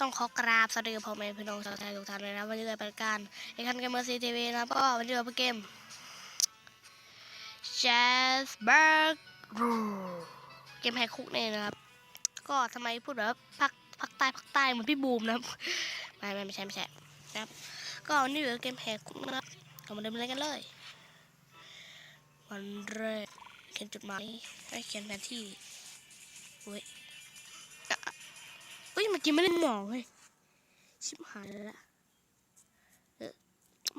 ต้องขอกราบสวัสดีพ่อแม่พี่น้องชาวไทยทุกท่านเลยนะวันนี้เลยเป็นการไอคันเกมเมอร์ซีทีวีนะก็วันนี้เราเป็นเกม Jazz b u r g เกมแฮกคุกเนี่ยนะครับ ก็ทำไมพูดแบบภาคภาคใต้ภาคใต้เหมือนพี่บูมนะครับไม่ไม่ไม่ใช่ไม่ใช่นะครับ ก็วันนี้เหลือเกมแฮกคุกนะครับเรามาเดินเล่นกันเลยวันแรกเขียนจดหมายให้เขียนแผนที่เว้ย ฮ้ยเมื่อกี้ไม่ได้หมองเฮ้ยชิบหายแล้วละเออ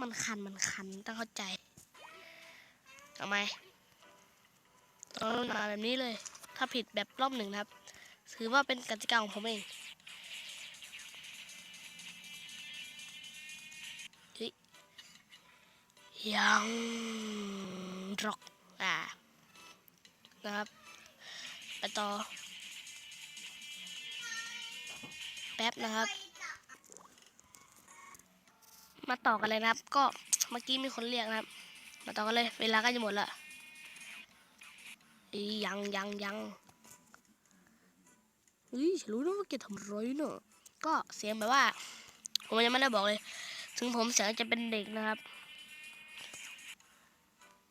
มันคันมันคันต้องเข้าใจทำไมต้องมาแบบนี้เลย ถ้าผิดแบบรอบหนึ่งนะครับ ถือว่าเป็นกติกาของผมเองยยังรอกอ่านะครับไปต่อ ป๊บนะครับ มาต่อกันเลยนะครับ ก็เมื่อกี้มีคนเรียกนะครับ มาต่อกันเลย เวลาก็จะหมดละอียังยังยังเฮ้ยฉันรู้นะว่าแกทำไรเนอะก็เสียงแบบว่า ผมยังไม่ได้บอกเลย ถึงผมเสียงจะเป็นเด็กนะครับ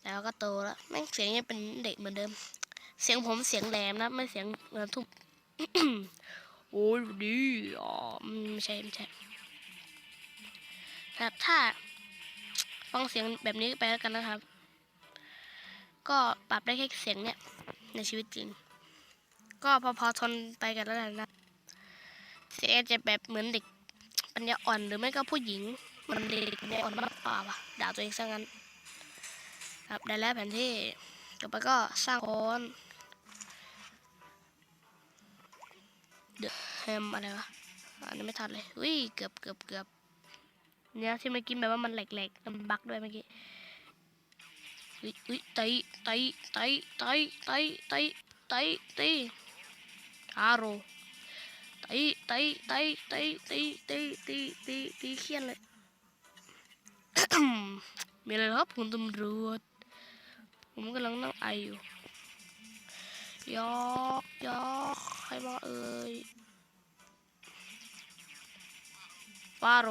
แล้วก็โตแล้วแม่งเสียงยังเป็นเด็กเหมือนเดิม เสียงผมเสียงแหลมนะไม่เสียงเหมือนทุบ โอ้ยดีอ๋อไม่ใช่ไม่ใช่ครับถ้าฟังเสียงแบบนี้ไปแล้วกันนะครับ ก็ปรับได้แค่เสียงเนี้ยในชีวิตจริง ก็พอพอทนไปกันแล้วกันนะเสียงจะแบบเหมือนเด็กปัญญาอ่อนหรือไม่ก็ผู้หญิงมันเด็กปัญญาอ่อนมากกว่าว่ะด่าตัวเองซะงั้น ครับได้แล้วแผนที่ต่อไปก็สร้างคน เดอะแฮมอะไรวะอันนี้ไม่ทันเลยอุ้ยเกือบเกือบเกือบเนี่ยที่เมื่อกี้แบบว่ามันแหลกๆมันบักด้วยเมื่อกี้อุ้ยอุ้ยไตไตไตไตไตไตไตไตอาโรไตไตไตไตไตไตไตไตไตเขียนเลยมีอะไรหรอครับคุณตำรวจผมกำลังนั่งไออยู่ ยอกยอกใครมาเอ่ยฟาโร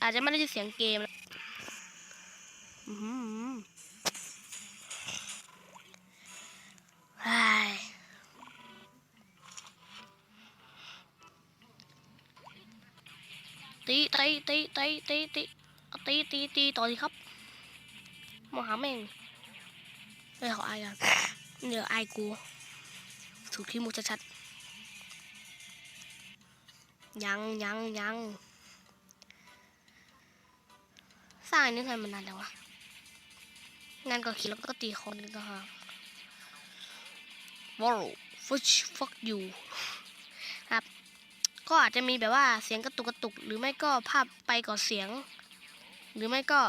อาจจะไม่ได้ยินเสียงเกมนะอื้อหือไอ้ตีตีตีตีตีตีเอาตีตีตีต่อสิครับมาหาแม่ง ไม่ขออายกันเดี๋ยวอายกูถูกขี้มูชัดๆยังยังยังสร้างอันนี้ทำมมันนานจังววะงานก็คิดแล้วก็ตีคนนึงก็ฮะว้าวฟุชฟักยูครับก็อาจจะมีแบบว่าเสียงกระตุกกระตุก หรือไม่ก็ภาพไปก่อนเสียง หรือไม่ก็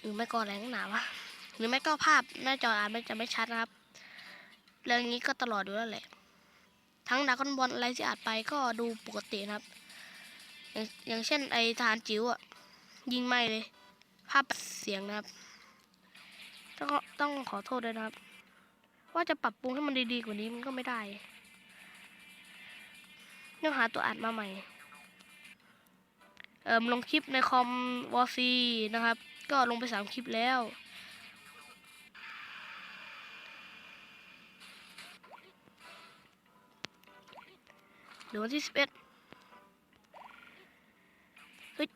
หรือไม่ก็อะไรนักหนาวะ หรือไม่ก็ภาพหน้าจออาจไม่จะไม่ชัดนะครับ เรื่องนี้ก็ตลอดอยู่แล้วแหละ ทั้งดรากอนบอลอะไรที่อาจไปก็ดูปกตินะครับ อย่างอย่างเช่นไอทารจิ๋วอะยิงไม่เลย ภาพเสียงนะครับ ต้องต้องขอโทษด้วยนะครับ ว่าจะปรับปรุงให้มันดีๆกว่านี้มันก็ไม่ได้ต้องหาตัวอัดมาใหม่เอิมลงคลิปในคอมวอซีนะครับ ก็ลงไปสามคลิปแล้ว รือวันที่สิบเอ็ดเฮ้ย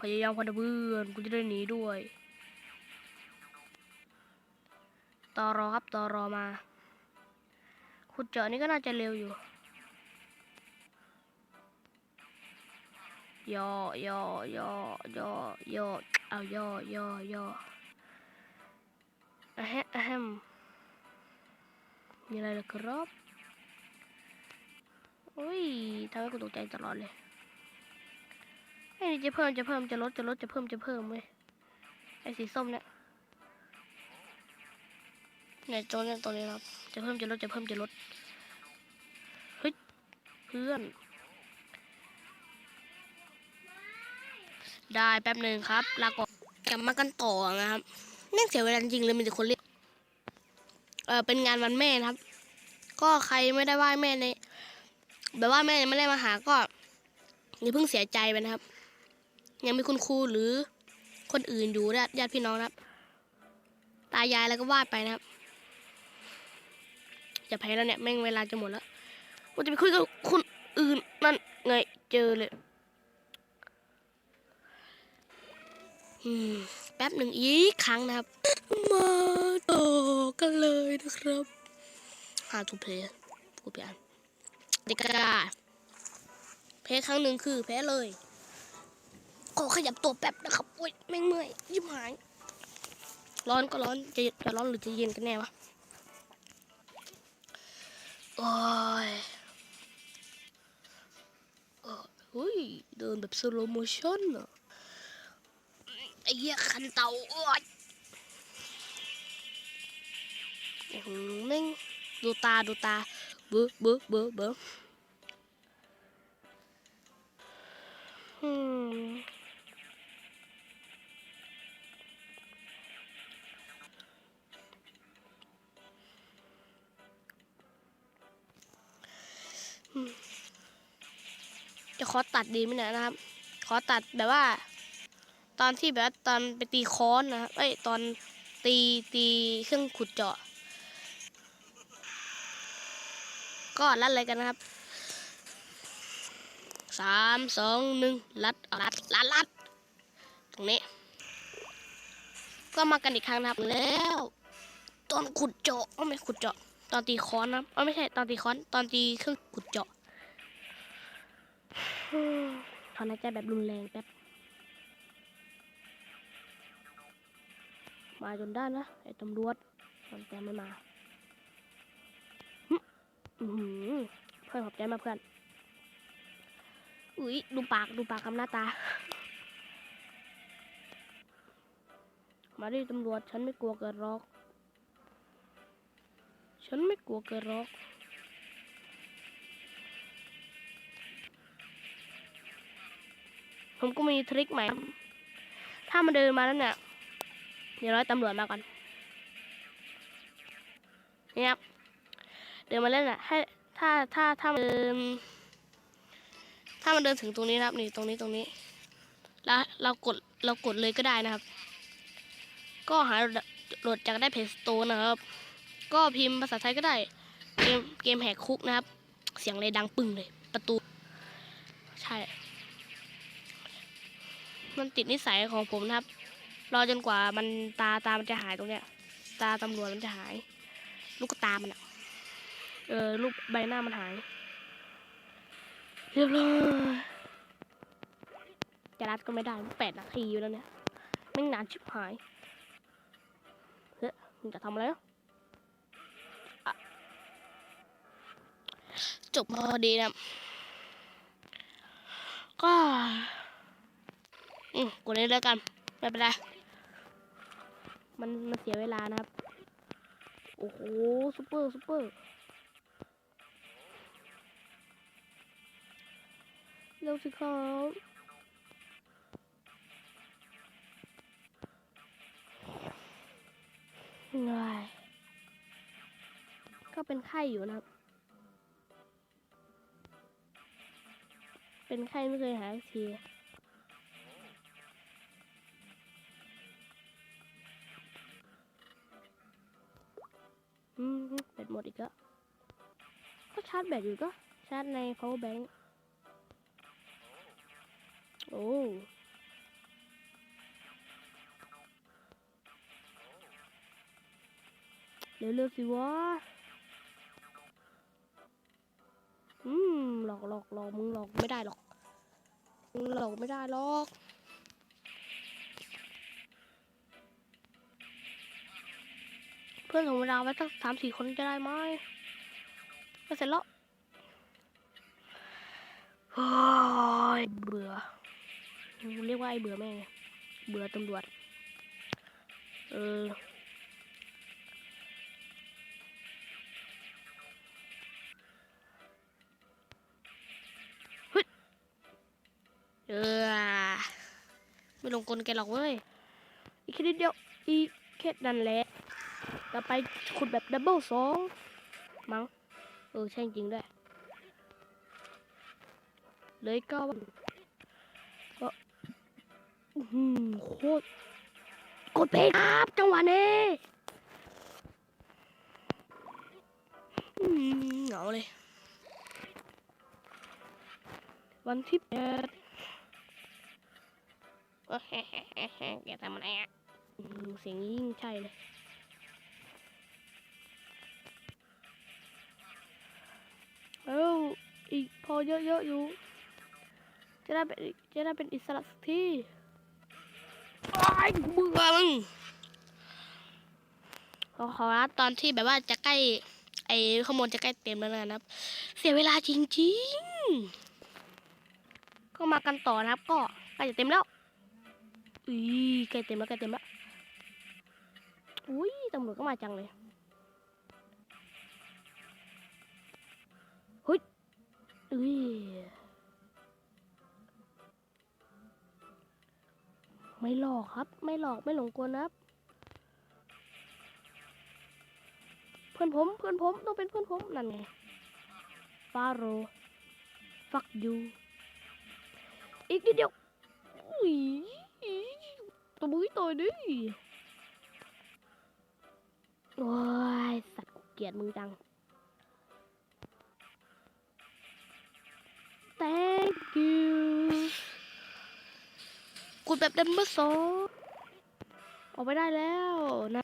พยายามพันธเพื่อนกูจะได้หนีด้วยต่อรอครับต่อรอมาขุดเจาะนี่ก็น่าจะเร็วอยู่ย่อย่อย่อย่อย่อเอาย่อย่อย่ออะแฮะอะแฮมมีอะไรเหรอครับ อุ้ยทำให้กูตกใจตลอดเลยไอ้นี่จะเพิ่มจะเพิ่มจะลดจะลดจะเพิ่มจะเพิ่มเว้ยไอ้สีส้มเนี่ยเนี่ยตัวเนี่ยตัวนี้ครับ จะเพิ่มจะลดจะเพิ่มจะลดเฮ้ยเพื่อน ได้แป๊บหนึ่งครับ ลาก่อนกลับมากันต่อนะครับแม่งเสียเวลาจริงเลยมีแต่คนเรียกเออเป็นงานวันแม่นะครับกก็ใครไม่ได้ไหว้แม่ใน แบบว่าแม่ยังไม่ได้มาหาก็อย่าเพิ่งเสียใจไปนะครับ ยังมีคุณครูหรือคนอื่นอยู่ญาติญาติพี่น้องนะครับ ตายายแล้วก็ไหว้ไปนะครับจะแพ้แล้วเนี่ยแม่งเวลาจะหมดแล้วว่าจะไปคุยกับคนอื่นนั่นไงเจอเลยแป๊บหนึ่งอีกครั้งนะครับ มาต่อกันเลยนะครับหาทูเพย์พูดไปอ่าน ดิกาแพ้ครั้งหนึ่งคือแพ้เลย ขอขยับตัวแป๊บนะครับโอ้ยแม่งเมื่อยยิบหาย ร้อนก็ร้อนจะจะร้อนหรือจะเย็นกันแน่วะโอ้ยเออเฮ้ยเดินแบบสโลโมชั่นอะไอ้เหี้ยคันเตาโอ้ยอื้อหือแม่งดูตาดูตา บ้อเบ้อเบ้อเบ้ออืมจะขอตัดดีไหมเนี่ยนะครับ ขอตัดแบบว่า ตอนที่แบบว่าตอนไปตีค้อนนะเอ้ยตอนตีตีเครื่องขุดเจาะ ก็รัดเลยกันนะครับสามสองหนึ่งรัดรัดรัดรัดตรงนี้ ก็มากันอีกครั้งนะครับแล้ว ตอนขุดเจาะไม่ขุดเจาะ ตอนตีค้อนนะอ้าไม่ใช่ตอนตีค้อน ตอนตีเครื่องขุดเจาะถอนหายใจแบบรุนแรงแป๊บมาจนได้นะไอ้ตำรวจมันแต่ไม่มา เพื่อนขอบใจมากเพื่อน อุ้ยดูปากดูปากกับหน้าตา มาดิตำรวจฉันไม่กลัวเกิดหรอก ฉันไม่กลัวเกิดหรอกผมก็มีทริคใหม่ ถ้ามันเดินมาแล้วเนี่ย เดี๋ยวรอให้ตำรวจมาก่อนนี่ครับ ดินมาเล่นอะ ให้ถ้าถ้าถ้ามันเดินถ้ามันเดินถึงตรงนี้นะครับ นี่ตรงนี้ตรงนี้ แล้วเรากดเรากดเลยก็ได้นะครับ ก็หาโหลดจากได้เพจสโตนะครับ ก็พิมพ์ภาษาไทยก็ได้ เกมเกมแหกคุกนะครับ เสียงเลยดังปึ้งเลย ประตู ใช่ มันติดนิสัยของผมนะครับ รอจนกว่ามันตาตามันจะหายตรงเนี้ย ตาตำรวจมันจะหาย ลูกตามันอะ เออรูปใบหน้ามันหาย เรียบร้อยจะรัดก็ไม่ได้แปดนาทีอยู่แล้วเนี่ยแม่งนานชิบหายเฮ้ยมึงจะทำอะไรอะอะจบพอดีนะ ก็อืมกดเลยแล้วกัน ไม่เป็นไร มันมันเสียเวลานะครับ โอ้โหซุปเปอร์ซุปเปอร์ เร็วสิครับเหนื่อยก็เป็นไข้อยู่นะครับ เป็นไข้ไม่เคยหายทีอืมแบตหมดอีกแล้วก็ชาร์จแบตอยู่ก็ชาร์จใน power bank โอ้เร็วๆสิวะ อืม หลอกหลอกหลอกมึงหลอกไม่ได้หรอก มึงหลอกไม่ได้หรอก เพื่อนของเราไว้ตั้งสามสี่คนจะได้ไหมก็เสร็จแล้วโอ้ยเบื่อ เรียกว่าไอ้เบื่อแม่งเบื่อตำรวจ เออเฮ้ยเออไม่ลงกลแกหรอกเว้ย อีกแค่นิดเดียว อีกแค่นั้นแหละต่อไปขุดแบบดับเบิลสองมั้ง เออ ใช่จริงด้วย เลยก็ โคตรกดเพลงครับจังหวะนี้เหงาเลย วันที่แปดแกทำอะไรอะอืมเสียงยิ่งใช่เลยเอ้าอีกพอเยอะๆอยู่ จะได้เป็นจะได้เป็นอิสระสักที ไอ้เบื่อมึงขอขอรับตอนที่แบบว่าจะใกล้ ไอ้ข้อมูลจะใกล้เต็มแล้วนะครับ เสียเวลาจริงๆ ก็มากันต่อนะครับ ก็ใกล้จะเต็มแล้วอุ้ยใกล้เต็มแล้วใกล้เต็มแล้วอุ้ยตำรวจก็มาจังเลยอุ้ย ไม่หลอกครับ ไม่หลอกไม่หลงกลนะครับ เพื่อนผมเพื่อนผมต้องเป็นเพื่อนผมนั่นไงฟาโรฟักยูอีกนิดเดียวอุ้ยตัวมือตัวดิโอ้ยสัตว์เกลียดมึงจัง thank you กด แบบเดมเบอร์สองออกไปได้แล้วนะ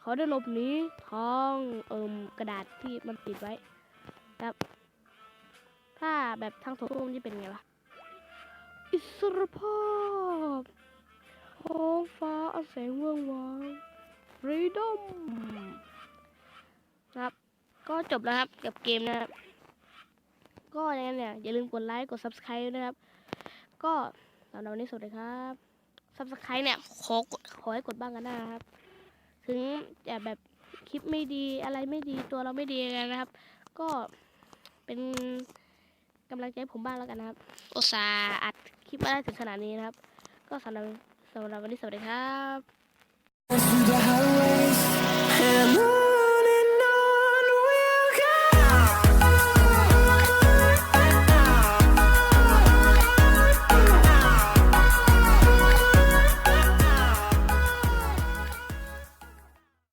เขาได้หลบหนีทองเอิมกระดาษที่มันติดไว้ครับ ถ้าแบบทางโถส้วมจะเป็นไงวะอิสรภาพท้องฟ้าอันแสงเวิงวาง freedom นะครับ ก็จบแล้วครับกับเกมนะครับ ก็อย่างนั้นเนี่ย อย่าลืมกดไลค์ กด subscribe ด้นะครับ ก็ำหรับวันนี้สวัสดีครับซับสไครต์เนี่ยขอขอให้กดบ้างกันนะครับ ถึงจะแบบคลิปไม่ดีอะไรไม่ดีตัวเราไม่ดีกันนะครับ ก็เป็นกำลังใจผมบ้างแล้วกันนะครับอุตส่าห์อัดคลิปมาได้ถึงขนาดนี้นะครับ ก็สำหรับสำหรับวันนี้สวัสดีครับ